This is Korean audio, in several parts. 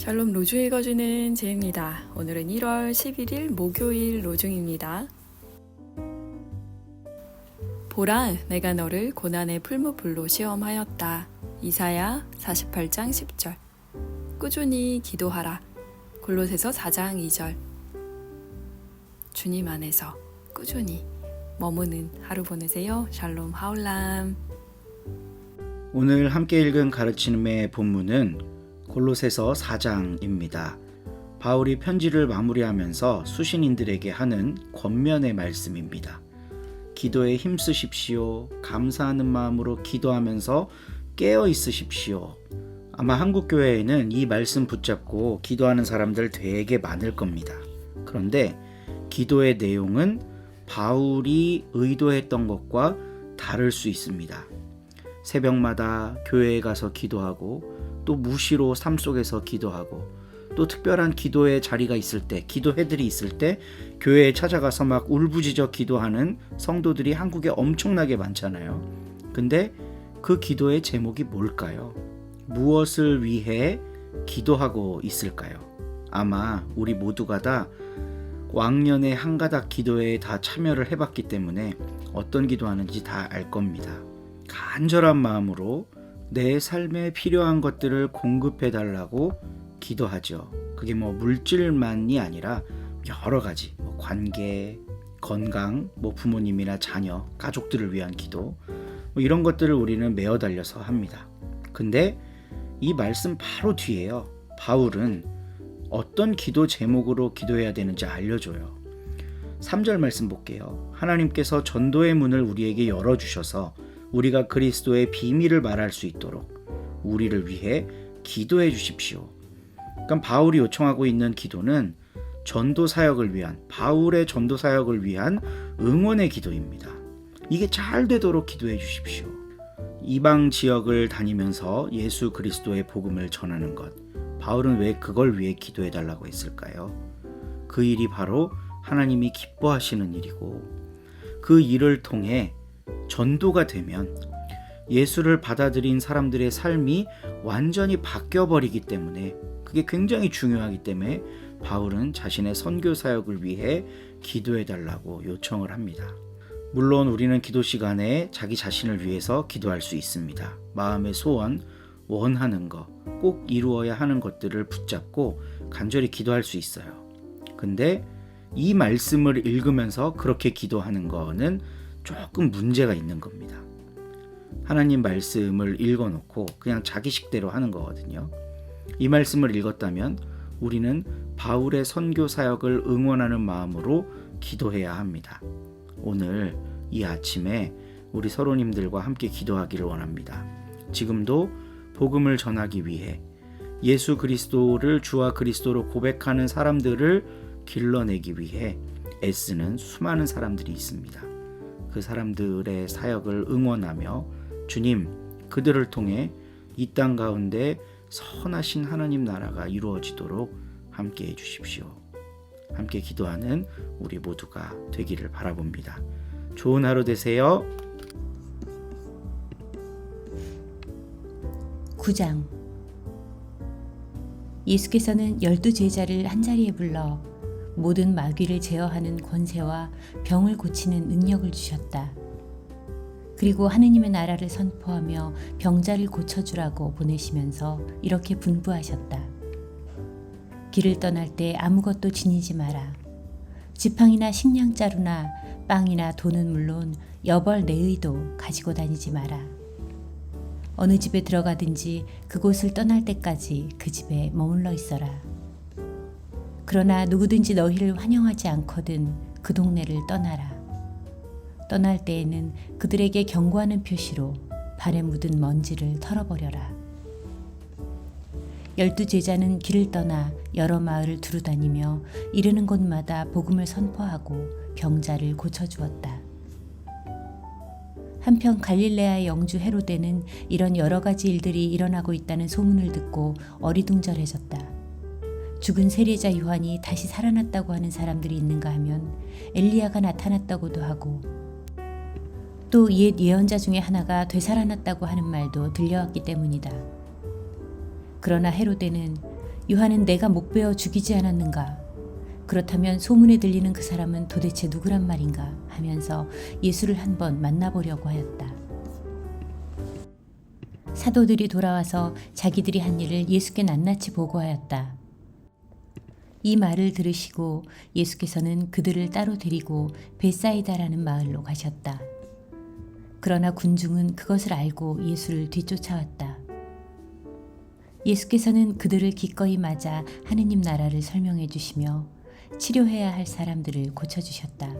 샬롬 로중 읽어주는 제입니다. 오늘은 1월 11일 목요일 로중입니다. 보라, 내가 너를 고난의 풀무불로 시험하였다. 이사야 48장 10절. 꾸준히 기도하라. 골로새서 4장 2절. 주님 안에서 꾸준히 머무는 하루 보내세요. 샬롬 하울람. 오늘 함께 읽은 가르침의 본문은 골로새서 4장입니다. 바울이 편지를 마무리하면서 수신인들에게 하는 권면의 말씀입니다. 기도에 힘쓰십시오. 감사하는 마음으로 기도하면서 깨어 있으십시오. 아마 한국 교회에는 이 말씀 붙잡고 기도하는 사람들 되게 많을 겁니다. 그런데 기도의 내용은 바울이 의도했던 것과 다를 수 있습니다. 새벽마다 교회에 가서 기도하고 또 무시로 삶 속에서 기도하고 또 특별한 기도의 자리가 있을 때 기도회들이 있을 때 교회에 찾아가서 막 울부짖어 기도하는 성도들이 한국에 엄청나게 많잖아요. 근데 그 기도의 제목이 뭘까요? 무엇을 위해 기도하고 있을까요? 아마 우리 모두가 다 왕년의 한가닥 기도회에 다 참여를 해봤기 때문에 어떤 기도하는지 다 알 겁니다. 간절한 마음으로 내 삶에 필요한 것들을 공급해 달라고 기도하죠. 그게 뭐 물질만이 아니라 여러 가지 뭐 관계, 건강, 뭐 부모님이나 자녀, 가족들을 위한 기도 뭐 이런 것들을 우리는 메어 달려서 합니다. 근데 이 말씀 바로 뒤에요. 바울은 어떤 기도 제목으로 기도해야 되는지 알려줘요. 3절 말씀 볼게요. 하나님께서 전도의 문을 우리에게 열어주셔서 우리가 그리스도의 비밀을 말할 수 있도록 우리를 위해 기도해 주십시오. 그러니까 바울이 요청하고 있는 기도는 전도 사역을 위한 바울의 전도 사역을 위한 응원의 기도입니다. 이게 잘 되도록 기도해 주십시오. 이방 지역을 다니면서 예수 그리스도의 복음을 전하는 것. 바울은 왜 그걸 위해 기도해 달라고 했을까요? 그 일이 바로 하나님이 기뻐하시는 일이고 그 일을 통해 전도가 되면 예수를 받아들인 사람들의 삶이 완전히 바뀌어 버리기 때문에 그게 굉장히 중요하기 때문에 바울은 자신의 선교 사역을 위해 기도해 달라고 요청을 합니다. 물론 우리는 기도 시간에 자기 자신을 위해서 기도할 수 있습니다. 마음의 소원, 원하는 거, 꼭 이루어야 하는 것들을 붙잡고 간절히 기도할 수 있어요. 근데 이 말씀을 읽으면서 그렇게 기도하는 거는 조금 문제가 있는 겁니다. 하나님 말씀을 읽어놓고 그냥 자기 식대로 하는 거거든요. 이 말씀을 읽었다면 우리는 바울의 선교 사역을 응원하는 마음으로 기도해야 합니다. 오늘 이 아침에 우리 서로님들과 함께 기도하기를 원합니다. 지금도 복음을 전하기 위해 예수 그리스도를 주와 그리스도로 고백하는 사람들을 길러내기 위해 애쓰는 수많은 사람들이 있습니다. 그 사람들의 사역을 응원하며 주님 그들을 통해 이 땅 가운데 선하신 하나님 나라가 이루어지도록 함께 해 주십시오. 함께 기도하는 우리 모두가 되기를 바라봅니다. 좋은 하루 되세요. 9장 예수께서는 열두 제자를 한자리에 불러 모든 마귀를 제어하는 권세와 병을 고치는 능력을 주셨다. 그리고 하느님의 나라를 선포하며 병자를 고쳐주라고 보내시면서 이렇게 분부하셨다. 길을 떠날 때 아무것도 지니지 마라. 지팡이나 식량자루나 빵이나 돈은 물론 여벌 내의도 가지고 다니지 마라. 어느 집에 들어가든지 그곳을 떠날 때까지 그 집에 머물러 있어라. 그러나 누구든지 너희를 환영하지 않거든 그 동네를 떠나라. 떠날 때에는 그들에게 경고하는 표시로 발에 묻은 먼지를 털어버려라. 열두 제자는 길을 떠나 여러 마을을 두루 다니며 이르는 곳마다 복음을 선포하고 병자를 고쳐주었다. 한편 갈릴레아의 영주 헤로데는 이런 여러 가지 일들이 일어나고 있다는 소문을 듣고 어리둥절해졌다. 죽은 세례자 요한이 다시 살아났다고 하는 사람들이 있는가 하면 엘리야가 나타났다고도 하고 또 옛 예언자 중에 하나가 되살아났다고 하는 말도 들려왔기 때문이다. 그러나 헤로데는 요한은 내가 목베어 죽이지 않았는가? 그렇다면 소문에 들리는 그 사람은 도대체 누구란 말인가? 하면서 예수를 한번 만나보려고 하였다. 사도들이 돌아와서 자기들이 한 일을 예수께 낱낱이 보고하였다. 이 말을 들으시고 예수께서는 그들을 따로 데리고 베사이다라는 마을로 가셨다. 그러나 군중은 그것을 알고 예수를 뒤쫓아왔다. 예수께서는 그들을 기꺼이 맞아 하느님 나라를 설명해 주시며 치료해야 할 사람들을 고쳐 주셨다.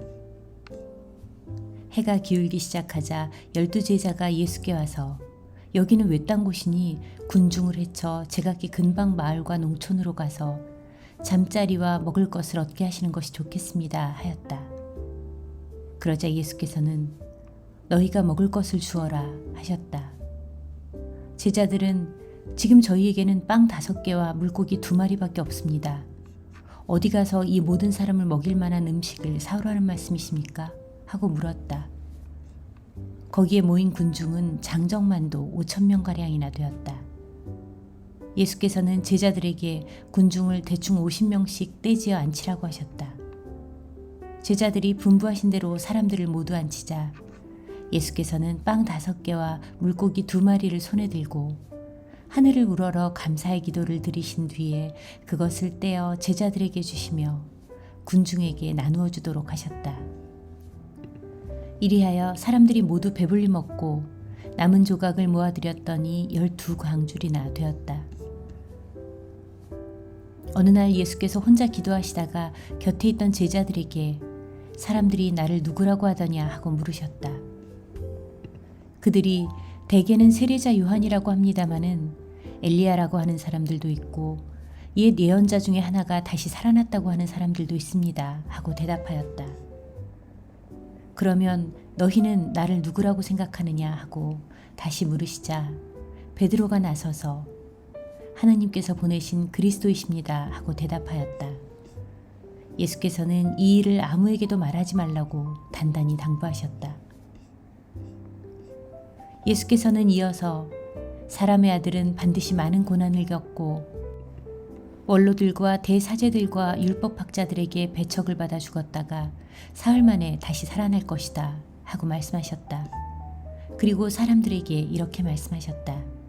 해가 기울기 시작하자 열두 제자가 예수께 와서 여기는 외딴 곳이니 군중을 헤쳐 제각기 근방 마을과 농촌으로 가서 잠자리와 먹을 것을 얻게 하시는 것이 좋겠습니다 하였다. 그러자 예수께서는 너희가 먹을 것을 주어라 하셨다. 제자들은 지금 저희에게는 빵 다섯 개와 물고기 두 마리밖에 없습니다. 어디 가서 이 모든 사람을 먹일 만한 음식을 사오라는 말씀이십니까? 하고 물었다. 거기에 모인 군중은 장정만도 5천 명 가량이나 되었다. 예수께서는 제자들에게 군중을 대충 50명씩 떼지어 앉히라고 하셨다. 제자들이 분부하신 대로 사람들을 모두 앉히자 예수께서는 빵 다섯 개와 물고기 두 마리를 손에 들고 하늘을 우러러 감사의 기도를 드리신 뒤에 그것을 떼어 제자들에게 주시며 군중에게 나누어 주도록 하셨다. 이리하여 사람들이 모두 배불리 먹고 남은 조각을 모아드렸더니 열두 광줄이나 되었다. 어느 날 예수께서 혼자 기도하시다가 곁에 있던 제자들에게 사람들이 나를 누구라고 하더냐 하고 물으셨다. 그들이 대개는 세례자 요한이라고 합니다마는 엘리야라고 하는 사람들도 있고 옛 예언자 중에 하나가 다시 살아났다고 하는 사람들도 있습니다. 하고 대답하였다. 그러면 너희는 나를 누구라고 생각하느냐 하고 다시 물으시자 베드로가 나서서 하나님께서 보내신 그리스도이십니다 하고 대답하였다. 예수께서는 이 일을 아무에게도 말하지 말라고 단단히 당부하셨다. 예수께서는 이어서 사람의 아들은 반드시 많은 고난을 겪고 원로들과 대사제들과 율법학자들에게 배척을 받아 죽었다가 사흘 만에 다시 살아날 것이다 하고 말씀하셨다. 그리고 사람들에게 이렇게 말씀하셨다.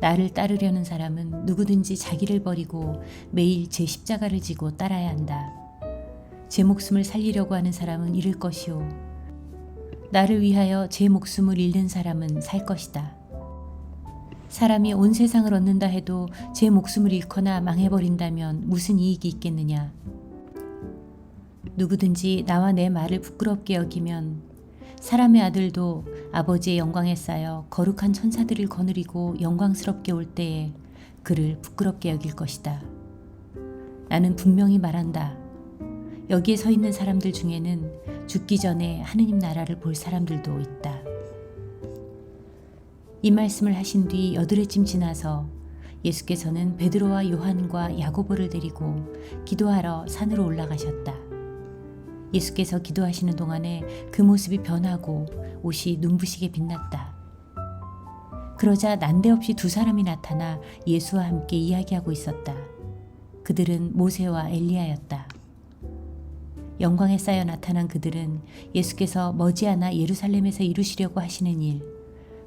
나를 따르려는 사람은 누구든지 자기를 버리고 매일 제 십자가를 지고 따라야 한다. 제 목숨을 살리려고 하는 사람은 잃을 것이요. 나를 위하여 제 목숨을 잃는 사람은 살 것이다. 사람이 온 세상을 얻는다 해도 제 목숨을 잃거나 망해버린다면 무슨 이익이 있겠느냐. 누구든지 나와 내 말을 부끄럽게 여기면 사람의 아들도 아버지의 영광에 쌓여 거룩한 천사들을 거느리고 영광스럽게 올 때에 그를 부끄럽게 여길 것이다. 나는 분명히 말한다. 여기에 서 있는 사람들 중에는 죽기 전에 하느님 나라를 볼 사람들도 있다. 이 말씀을 하신 뒤 여드레쯤 지나서 예수께서는 베드로와 요한과 야고보를 데리고 기도하러 산으로 올라가셨다. 예수께서 기도하시는 동안에 그 모습이 변하고 옷이 눈부시게 빛났다. 그러자 난데없이 두 사람이 나타나 예수와 함께 이야기하고 있었다. 그들은 모세와 엘리야였다. 영광에 쌓여 나타난 그들은 예수께서 머지않아 예루살렘에서 이루시려고 하시는 일,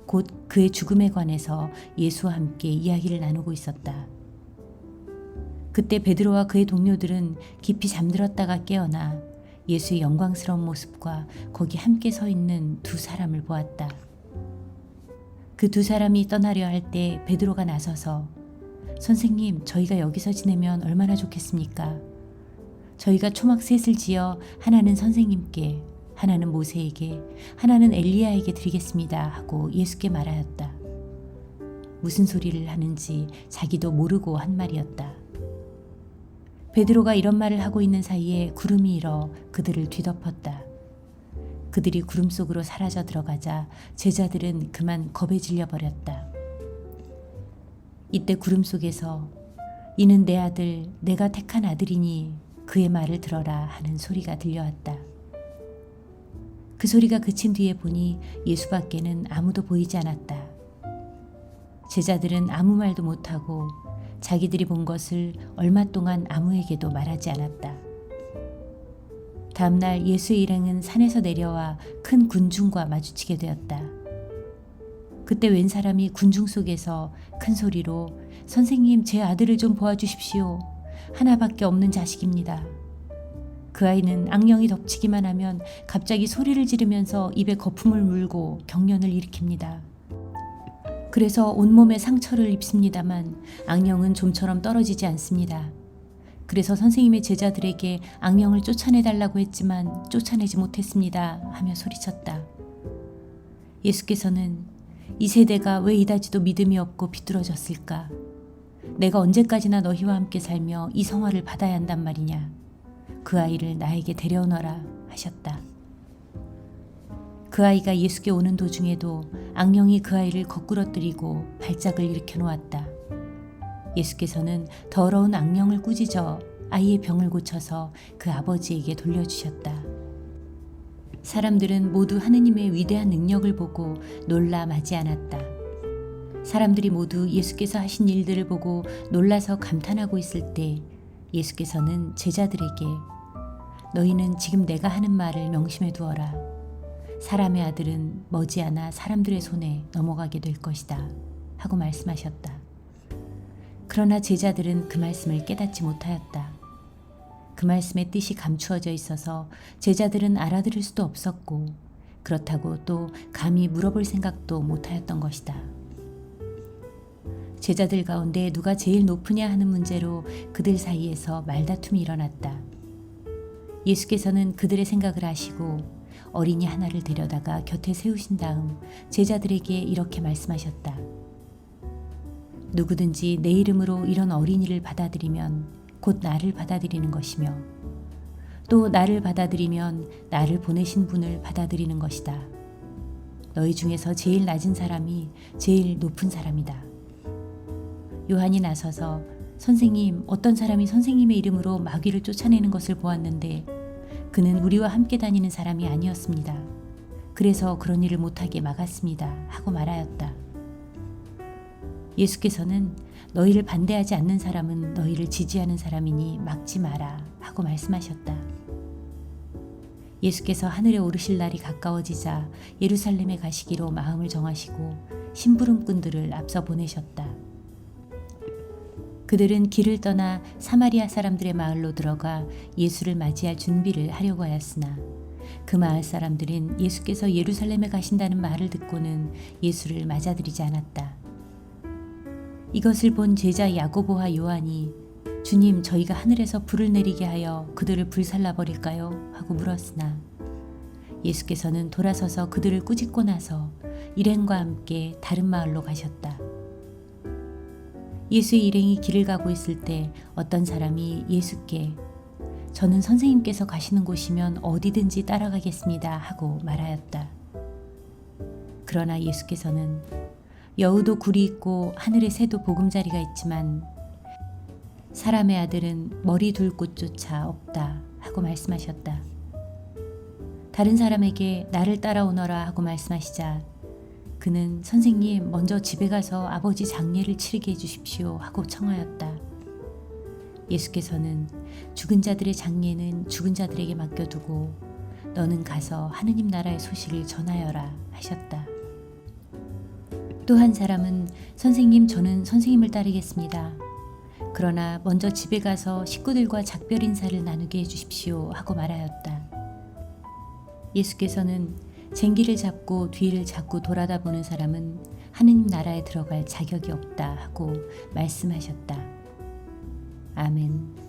곧 그의 죽음에 관해서 예수와 함께 이야기를 나누고 있었다. 그때 베드로와 그의 동료들은 깊이 잠들었다가 깨어나 예수의 영광스러운 모습과 거기 함께 서 있는 두 사람을 보았다. 그 두 사람이 떠나려 할 때 베드로가 나서서 선생님, 저희가 여기서 지내면 얼마나 좋겠습니까? 저희가 초막 셋을 지어 하나는 선생님께, 하나는 모세에게, 하나는 엘리야에게 드리겠습니다 하고 예수께 말하였다. 무슨 소리를 하는지 자기도 모르고 한 말이었다. 베드로가 이런 말을 하고 있는 사이에 구름이 일어 그들을 뒤덮었다. 그들이 구름 속으로 사라져 들어가자 제자들은 그만 겁에 질려 버렸다. 이때 구름 속에서 이는 내 아들, 내가 택한 아들이니 그의 말을 들어라 하는 소리가 들려왔다. 그 소리가 그친 뒤에 보니 예수 밖에는 아무도 보이지 않았다. 제자들은 아무 말도 못하고 자기들이 본 것을 얼마 동안 아무에게도 말하지 않았다. 다음날 예수의 일행은 산에서 내려와 큰 군중과 마주치게 되었다. 그때 웬 사람이 군중 속에서 큰 소리로 선생님 제 아들을 좀 보아주십시오. 하나밖에 없는 자식입니다. 그 아이는 악령이 덮치기만 하면 갑자기 소리를 지르면서 입에 거품을 물고 경련을 일으킵니다. 그래서 온몸에 상처를 입습니다만 악령은 좀처럼 떨어지지 않습니다. 그래서 선생님의 제자들에게 악령을 쫓아내달라고 했지만 쫓아내지 못했습니다. 하며 소리쳤다. 예수께서는 이 세대가 왜 이다지도 믿음이 없고 비뚤어졌을까? 내가 언제까지나 너희와 함께 살며 이 성화를 받아야 한단 말이냐? 그 아이를 나에게 데려오너라 하셨다. 그 아이가 예수께 오는 도중에도 악령이 그 아이를 거꾸러뜨리고 발작을 일으켜 놓았다. 예수께서는 더러운 악령을 꾸짖어 아이의 병을 고쳐서 그 아버지에게 돌려주셨다. 사람들은 모두 하느님의 위대한 능력을 보고 놀라 마지 않았다. 사람들이 모두 예수께서 하신 일들을 보고 놀라서 감탄하고 있을 때 예수께서는 제자들에게 너희는 지금 내가 하는 말을 명심해 두어라. 사람의 아들은 머지않아 사람들의 손에 넘어가게 될 것이다. 하고 말씀하셨다. 그러나 제자들은 그 말씀을 깨닫지 못하였다. 그 말씀의 뜻이 감추어져 있어서 제자들은 알아들을 수도 없었고 그렇다고 또 감히 물어볼 생각도 못하였던 것이다. 제자들 가운데 누가 제일 높으냐 하는 문제로 그들 사이에서 말다툼이 일어났다. 예수께서는 그들의 생각을 아시고 어린이 하나를 데려다가 곁에 세우신 다음 제자들에게 이렇게 말씀하셨다. 누구든지 내 이름으로 이런 어린이를 받아들이면 곧 나를 받아들이는 것이며 또 나를 받아들이면 나를 보내신 분을 받아들이는 것이다. 너희 중에서 제일 낮은 사람이 제일 높은 사람이다. 요한이 나서서 선생님, 어떤 사람이 선생님의 이름으로 마귀를 쫓아내는 것을 보았는데 그는 우리와 함께 다니는 사람이 아니었습니다. 그래서 그런 일을 못하게 막았습니다. 하고 말하였다. 예수께서는 너희를 반대하지 않는 사람은 너희를 지지하는 사람이니 막지 마라 하고 말씀하셨다. 예수께서 하늘에 오르실 날이 가까워지자 예루살렘에 가시기로 마음을 정하시고 심부름꾼들을 앞서 보내셨다. 그들은 길을 떠나 사마리아 사람들의 마을로 들어가 예수를 맞이할 준비를 하려고 하였으나 그 마을 사람들은 예수께서 예루살렘에 가신다는 말을 듣고는 예수를 맞아들이지 않았다. 이것을 본 제자 야고보와 요한이 주님 저희가 하늘에서 불을 내리게 하여 그들을 불살라 버릴까요? 하고 물었으나 예수께서는 돌아서서 그들을 꾸짖고 나서 일행과 함께 다른 마을로 가셨다. 예수의 일행이 길을 가고 있을 때 어떤 사람이 예수께 저는 선생님께서 가시는 곳이면 어디든지 따라가겠습니다 하고 말하였다. 그러나 예수께서는 여우도 굴이 있고 하늘의 새도 보금자리가 있지만 사람의 아들은 머리 둘 곳조차 없다 하고 말씀하셨다. 다른 사람에게 나를 따라오너라 하고 말씀하시자 그는 선생님 먼저 집에 가서 아버지 장례를 치르게 해주십시오 하고 청하였다. 예수께서는 죽은 자들의 장례는 죽은 자들에게 맡겨두고 너는 가서 하느님 나라의 소식을 전하여라 하셨다. 또 한 사람은 선생님 저는 선생님을 따르겠습니다. 그러나 먼저 집에 가서 식구들과 작별 인사를 나누게 해주십시오 하고 말하였다. 예수께서는 쟁기를 잡고 뒤를 자꾸 돌아다 보는 사람은 하느님 나라에 들어갈 자격이 없다 하고 말씀하셨다. 아멘.